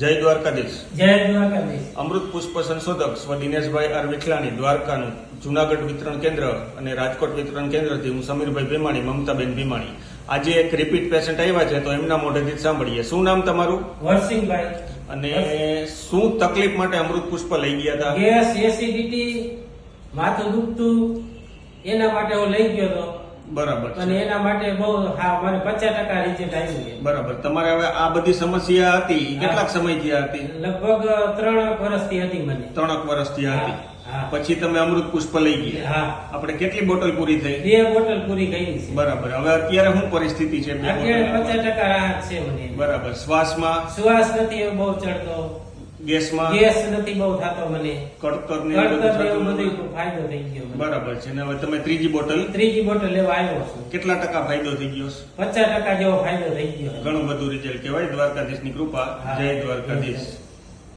જય દ્વારકાધીશ. જય દ્વારકાધીશ. અમૃત પુષ્પ સંશોધક સ્વ દિનેશભાઈ આર વિઠલાણી દ્વારકાનું જુનાગઢ વિતરણ કેન્દ્ર અને રાજકોટ વિતરણ કેન્દ્રથી હું સમીરભાઈ ભીમાણી મમતાબેન ભીમાણી. આજે એક રિપીટ પેશન્ટ આવ્યા છે તો એમના મોઢેથી સાંભળીએ. શું નામ તમારું? વરસિંહભાઈ અને શું તકલીફ માટે અમૃત પુષ્પ લઈ ગયા હતા? ગેસ એસિડિટી માથું દુખતું એના માટે હું લઈ ગયો હતો. બરાબર અને એના માટે બહુ હા મને પચાસ ટકા રિઝલ્ટ આવ્યું છે. બરાબર. તમારે હવે આ બધી સમસ્યા હતી. કેટલાક સમયથી આ હતી? લગભગ ત્રણ વર્ષથી હતી મને. ત્રણક વર્ષથી થી હતી. હા. પછી તમે અમૃત પુષ્પ લઈ ગયા. હા. આપણે કેટલી બોટલ પૂરી થઈ? બે બોટલ પૂરી છે. બરાબર. હવે અત્યારે શું પરિસ્થિતિ છે? અત્યારે પચાસ ટકા રાહત છે મને. બરાબર. શ્વાસમાં? શ્વાસ નથી બહુ ચડતો. ગેસમાં ગેસ નથી બહુ થતો મને. ને એવું બધું નથી? ફાયદો થઈ ગયો બરાબર છે. ને હવે તમે ત્રીજી બોટલ ત્રીજી બોટલ લેવા આવ્યો છો. કેટલા ટકા ફાયદો થઈ ગયો? પચાસ ટકા જેવો ફાયદો થઈ ગયો. ઘણું બધું રિઝલ્ટ કહેવાય. દ્વારકાધીશની કૃપા. હા. જય દ્વારકાધીશ.